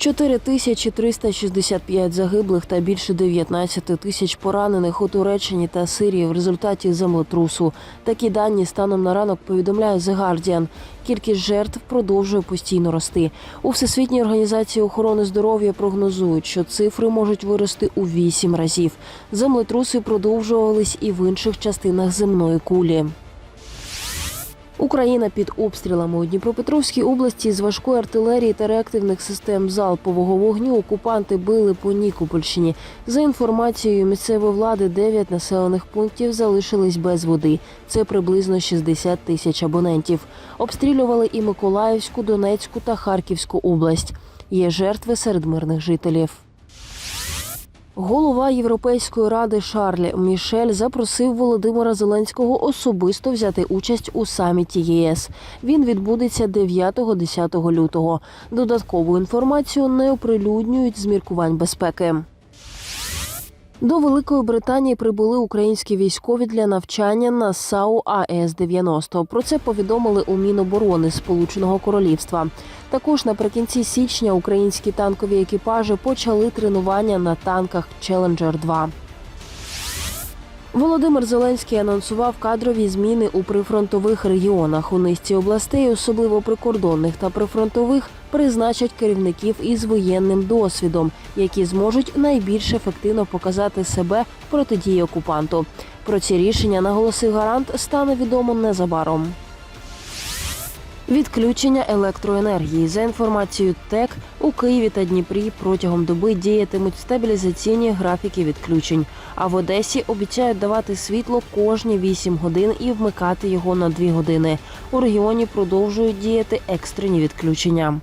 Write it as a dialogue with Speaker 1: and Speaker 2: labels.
Speaker 1: 4365 загиблих та більше 19 тисяч поранених у Туреччині та Сирії в результаті землетрусу. Такі дані станом на ранок повідомляє The Guardian. Кількість жертв продовжує постійно рости. У Всесвітній організації охорони здоров'я прогнозують, що цифри можуть вирости у вісім разів. Землетруси продовжувались і в інших частинах земної кулі. Україна під обстрілами у Дніпропетровській області з важкої артилерії та реактивних систем залпового вогню окупанти били по Нікопольщині. За інформацією місцевої влади, 9 населених пунктів залишились без води. Це приблизно 60 тисяч абонентів. Обстрілювали і Миколаївську, Донецьку та Харківську область. Є жертви серед мирних жителів. Голова Європейської ради Шарль Мішель запросив Володимира Зеленського особисто взяти участь у саміті ЄС. Він відбудеться 9-10 лютого. Додаткову інформацію не оприлюднюють з міркувань безпеки. До Великої Британії прибули українські військові для навчання на САУ АЕС 90 Про це повідомили у Міноборони Сполученого Королівства. Також наприкінці січня українські танкові екіпажі почали тренування на танках Челенджер 2 Володимир Зеленський анонсував кадрові зміни у прифронтових регіонах. У низці областей, особливо прикордонних та прифронтових, призначать керівників із воєнним досвідом, які зможуть найбільш ефективно показати себе протидії окупанту. Про ці рішення наголосив гарант, стане відомо незабаром. Відключення електроенергії за інформацією ТЕК у Києві та Дніпрі протягом доби діятимуть стабілізаційні графіки відключень. А в Одесі обіцяють давати світло кожні 8 годин і вмикати його на 2 години. У регіоні продовжують діяти екстрені відключення.